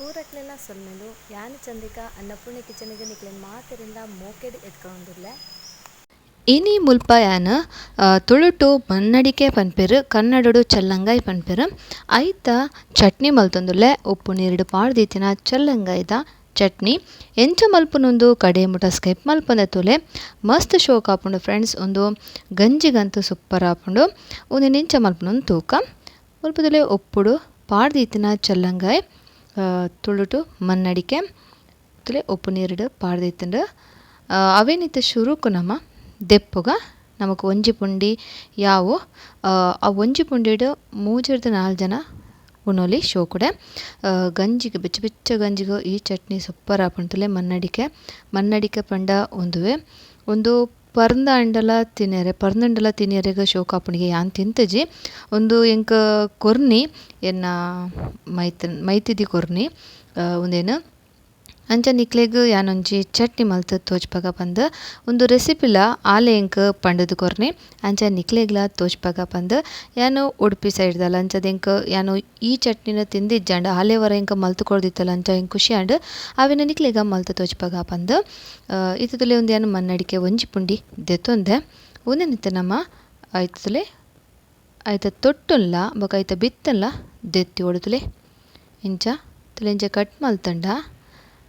ಪೂರಕ್ಲೆಲ್ಲ ಸೊಲ್ಮೆಲು, ಯಾನ್ ಚಂದಿಕ, ಅನ್ನಪೂರ್ಣೆ ಕಿಚನಿಗೆ ನಿಕ್ಲೆನ್ ಮಾತರಿಂದ ಮೋಕೆಡ್ ಎತ್ಕೊಂಡುಲ್ಲೆ ಇನಿ ಮುಲ್ಪ ಯಾನ ತುಳುಟು ಮನ್ನಡಿಕೆ ಪನ್ಪೆರ್, ಕನ್ನಡಡು ಚಲ್ಲಂಗೈ ಪನ್ಪೆರು, ಐತ ಚಟ್ನಿ ಮಲ್ತೊಂದುಲ್ಲೆ. ಉಪ್ಪು ನೀರಿಡು ಪಾಡ್ದೀತಿನ ಚಲ್ಲಂಗಾಯ್ದ ಚಟ್ನಿ, ಎಂಚ ಮಲ್ಪುನೊಂದು ಕಡೆ ಮುಟ ಸ್ಕಿಪ್ ಮಲ್ಪನ ತುಲೆ ಮಸ್ತ್ ಶೋಕ್ ಆಪುಂಡು ಫ್ರೆಂಡ್ಸ್, ಒಂದು ಗಂಜಿಗಂತೂ ಸೂಪರ್ ಆಪುಂಡು. ಒಂದು ನಿಂಚ ಮಲ್ಪನೊಂದು ತೂಕ. ಮುಲ್ಪುದುಲೆ ಉಪ್ಪುಡು ಪಾಡ್ದೀತಿನ ಚಲ್ಲಂಗಾಯ್. ತುಳುಟು, ಮನ್ನಡಿಕೆ, ತುಲೆ ಉಪ್ಪು ನೀರುಡು ಪಾಡ್ದೀತುಂಡು ಅವೇನಿತ ಶುರುಕು ನಮ ದೆಪ್ಪುಗ, ನಮಕ್ ಒಂಜಿ ಪುಂಡಿ ಯಾವು? ಆ ಒಂಜಿ ಪುಂಡಿಡ್ ಮೂಜಿರ್ದ ನಾಲ್ ಜನ ಉಣೊಲಿ ಶೋಕುಡೆ. ಗಂಜಿಗ್, ಬೆಚ್ಚ ಬೆಚ್ಚ ಗಂಜಿಗ ಈ ಚಟ್ನಿ ಸೂಪರ್ ಆಪುಂಡು ಮನ್ನಡಿಕೆ. ಮನ್ನಡಿಕೆ ಪಂಡ ಒಂದುವೆ ಒಂದು ಪರ್ಂದ ಅಂಡಲ ತಿನ್ಯರೆ ಪರ್ಂದಂಡಲ ತಿನ್ಯರೆಗ್ ಶೋಕ್ ಆಪುಂಡಿಗೆ ಯಾನ್ ತಿಂತಜಿ? ಒಂದು ಎಂಕ ಕೊರ್ನಿ, ಎನ್ನ ಮೈತ್, ಮೈತಿದಿ ಕೊರ್ನಿ ಉಂದೆನ್ ಅಂಚ ನಿಕ್ಲೆಗ್ ಯಾನೊಂಜಿ ಚಟ್ನಿ ಮಲ್ತ್ ತೋಜ್ಪಾಗ ಪಂದ್. ಉಂದು ರೆಸಿಪಿಲ ಆಲೆ ಎಂಕ್ ಪಂಡದ ಕೊರ್ನಿ. ಅಂಚ ನಿಕ್ಲೆಗ್ಲ ತೋಜ್ಪಾಗ ಪಂದ್. ಯಾನ್ ಉಡುಪಿ ಸೈಡ್ದಲ್ಲ ಅಂಚದ ಎಂಕ್ ಯಾನು ಈ ಚಟ್ನಿನ ತಿಂದಿಜ್ಜಂಡ ಆಲೆ ವರ ಎಂಕ್ ಮಲ್ತ್ ಕೊರ್ದಿತ್ತಲ ಅಂಚ ಎಂಕ್ ಖುಷಿ ಆಂಡ್ ಅವೆನ್ ನಿಕ್ಲೆಗ ಮಲ್ತ್ ತೋಜ್ಪಾಗ ಪಂದ್. ಇತ್ತುದುಲೆ ಉಂದು ಯಾನ್ ಮನ್ನಡಿಕೆ ಒಂಜಿ ಪುಂಡಿ ದೆತ್ತೊಂದೆ. ಉಂದೆನಿತ್ತ ನಮ ಐತುಲೆ ಐತ ತೊಟ್ಟುಲ್ಲ ಬೊಕ ಐತ ಬಿತ್ತಲ್ಲ ದೆತ್ತಿ ಒಡುತುಲೆ. ಇಂಚ ತುಲೆ ಇಂಚ ಕಟ್ ಮಲ್ತಂಡ.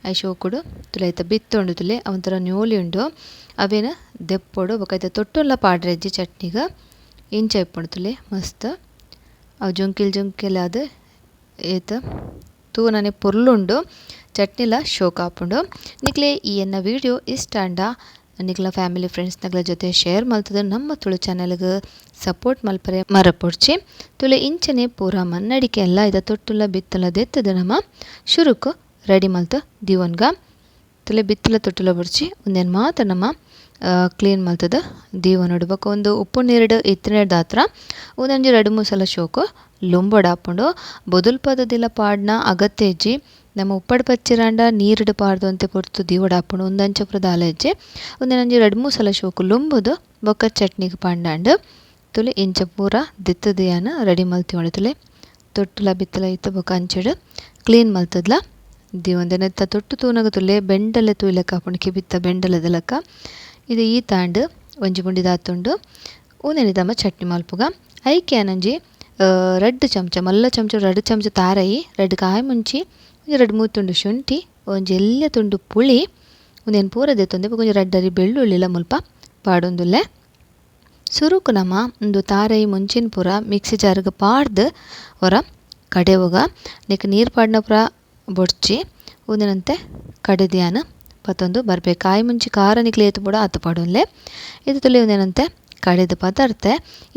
ಐ ಶೋಕುಡು ತುಲೆ ಐತ ಬಿತ್ತೊಂಡು ತುಲೆ. ಅವಂತರ ನ್ಯೂಲಿ ಉಂಡು. ಅವೇನ ದೆಪ್ಪೊಡು ಬೊಕ ಐತ ತೊಟ್ಟುನ್ಲ ಪಾಡ್ರೆಜ್ಜಿ ಚಟ್ನಿಗ. ಇಂಚ ಇಪ್ಪುಂಡು ತುಲೆ. ಮಸ್ತ್. ಅವು ಜೊಂಕಿಲ್ ಜೊಂಕಿಲ್ ಏತ. ತೂನನೆ ಪೊರ್ಲುಂಡು. ಚಟ್ನಿಲ ಶೋಕ್ ಆಪುಂಡು. ನಿಕ್ಲೆ ಈ ಎನ್ನ ವಿಡಿಯೋ ಇಷ್ಟ ಅಂಡ? ನಿಕ್ಲ ಫ್ಯಾಮಿಲಿ, ಫ್ರೆಂಡ್ಸ್ ನಕ್ಲ ಜೊತೆ ಶೇರ್ ಮಲ್ತದೆ ನಮ್ಮ ತುಳು ಚಾನಲ್ಗೆ ಸಪೋರ್ಟ್ ಮಲ್ಪರೆ ಮರಪೊಡ್ಚಿ. ತುಲೆ ಇಂಚನೆ ಪೂರ ಮನ್ನಡಿಕೆ ಎಲ್ಲ ಇದ ತೊಟ್ಟುಲ್ಲ ಬಿತ್ತಲ ದೆತ್ತದ ನಮ್ಮ ಶುರುಕ್ ರೆಡಿ ಮಲ್ತ ದಿವೊನ್ಗ ತಲೆ ಬಿತ್ತಲ ತೊಟ್ಟಲ ಬುಡ್ಚಿ ಉಂದೆನ್ ಮಾತ ನಮ್ಮ ಕ್ಲೀನ್ ಮಲ್ತದ ದೀವೊನೊಡು ಬೊಕ ಒಂದು ಉಪ್ಪು ನೀರುಡು ಇತ್ತಿನೆಡ್ ದಾತ್ರ. ಉಂದೊಂಜಿ ರಡ್ಡ್ ಮೂರು ಸಲ ಶೋಕು, ಲೊಂಬೊಡು ಆಪುಂಡು. ಬೊದುಲ್ಪದ ಪಾಡ್ನ ಅಗತ್ಯ ಇಜ್ಜಿ. ನಮ ಉಪ್ಪಡ್ ಪಚ್ಚಿರಾಂಡ ನೀರುಡು ಪಾಡ್ದೊಂತೆ ಪೊರ್ತು ದೀವೊಡು ಆಪುಂಡು. ಒಂದಂಚ ಪುರದ ದಾಲ ಇಜ್ಜಿ. ಎರಡು ಮೂಜಿ ಸಲ ಶೋಕು, ಲೊಂಬುದು ಬೊಕ ಚಟ್ನಿಗ್ ಪಾಂಡಾಂಡ್. ತುಲೆ ಇಂಚ ಪೂರ ದಿತ್ತದಿಯಾನ ಯಾನ್ ರೆಡಿ ಮಲ್ತಿ ತುಲೆ. ತೊಟ್ಟುಲ ಬಿತ್ತಲ ಇತ್ತು ಬೊಕ ಅಂಚಿಡ್. ಕ್ಲೀನ್ ಮಲ್ತದ್ಲ. ದಿವೊಂದೆನ್ ನೆತ್ತ ತೊಟ್ಟು ತೂನಗ ಬೆಂಡಲೆ ತೂಯ್ಲಕ ಆಪುಂಡು ಕಿಬಿತ್ತ ಬೆಂಡಲದ ಲಕ ಇದು ಈ ತಾಂಡ್ ಒಂಜಿ ಪುಂಡಿ ದಾತುಂಡು. ಉಂದೆನ್ ತಮ್ಮ ಚಟ್ನಿ ಮಲ್ಪುಗ. ಐಕೆ ಯಾನೊಂಜಿ ರಡ್ಡ್ ಚಮಚ, ಮಲ್ಲ ಚಮಚ, ರಡ್ಡ್ ಚಮಚ ತಾರಯಿ, ರಡ್ಡ್ ಕಾಯಿ ಮುಂಚಿ, ಒಂಜಿ ರಡ್ಡ್ ಮೂರು ತುಂಡು ಶುಂಠಿ, ಒಂಜಿ ಎಲ್ಲ್ಯ ತುಂಡು ಪುಳಿ, ಉಂದೆನ್ ಪೂರ ದೆತ್ತೊಂದೆ ಬೊಕ ರಡ್ಡ್ ಅರಿ ಬೆಳ್ಳುಳ್ಳಿಲ ಮುಲ್ಪ ಪಾಡೊಂದುಲ್ಲೆ. ಸುರುಕು ನಮ, ಉಂದು ತಾರೈ ಮುಂಚಿನ ಪೂರ ಮಿಕ್ಸಿ ಜಾರ್ಗ್ ಪಾಡ್ದು ಹೊರ ಕಡೆ ಹೋಗ ನೀರ್ ಪಾಡ್ನ ಪೂರ ಬೊಡ್ಚಿ, ಉಂದೆನಂತೆ ಕಡಿದ್ಯಾನ ಪತ್ತೊಂದು ಬರ್ಬೇಕು ಕಾಯಿ ಮುಂಚಿ ಖಾರ ನಿಕ್ಲೆ ಏತ್ ಪೂರ ಅತ್ತು ಪಾಡೊನ್ಲೆ. ಇದು ತುಲಿ ಉಂದೆನಂತೆ ಕಡೆದ್ ಪದಾರ್ಥ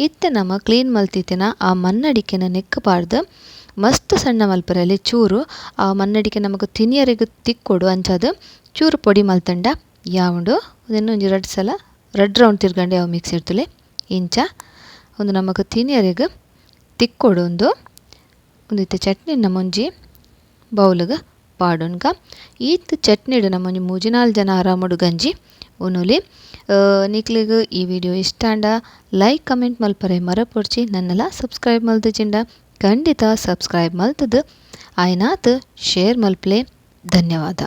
ಇತ್ತೆ ನಮ ಕ್ಲೀನ್ ಮಲ್ತಿತ್ತಿನ ಆ ಮನ್ನಡಿಕೆನ ನೆಕ್ಕ್ ಪಾಡ್ದ್ ಮಸ್ತ್ ಸಣ್ಣ ಮಲ್ಪರಲ್ಲಿ ಚೂರು ಆ ಮನ್ನಡಿಕೆ ನಮಕ್ ತಿನಿಯರೆಗ್ ತಿಕ್ಕೊಡು ಅಂಚಾದ್ ಚೂರು ಪೊಡಿ ಮಲ್ತಂಡ ಯಾವುಂಡು? ಉಂದೆನ್ ಒಂಜಿ ರಡ್ಡ್ ಸಲ, ರೆಡ್ ರೌಂಡ್ ತಿರ್ಗಂಡೆ ಅವು ಮಿಕ್ಸ್ ಇರ್ತುಲೆ. ಇಂಚ ಉಂದು ನಮಕ್ ತಿನಿಯರೆಗ್ ತಿಕ್ಕೊಡು ಉಂದು ಉಂದು ಇತ್ತೆ ಚಟ್ನಿ ನಮೊಂಜಿ ಬೌಲ್ಗ್, ಪಾಡೊನ್ಗ. ಈತ್ ಚಟ್ನಿಡ್ ನಮೊಂಜಿ ಮೂಜಿ ನಾಲ್ ಜನ ಆರಾಮುಡು ಗಂಜಿ, ಉನುಲಿ. ನಿಕ್ಲೆಗ್ ಈ ವಿಡಿಯೋ ಇಷ್ಟ ಆಂಡ ಲೈಕ್, ಕಮೆಂಟ್ ಮಲ್ಪರೆ ಮರಪೊಡ್ಚಿ, ನನ್ನಲ ಸಬ್ಸ್ಕ್ರೈಬ್ ಮಲ್ತುಜಿಂಡ ಖಂಡಿತ ಸಬ್ಸ್ಕ್ರೈಬ್ ಮಲ್ತುದು. ಆಯ್ನಾತ್, ಶೇರ್ ಮಲ್ಪಲೆ. ಧನ್ಯವಾದ.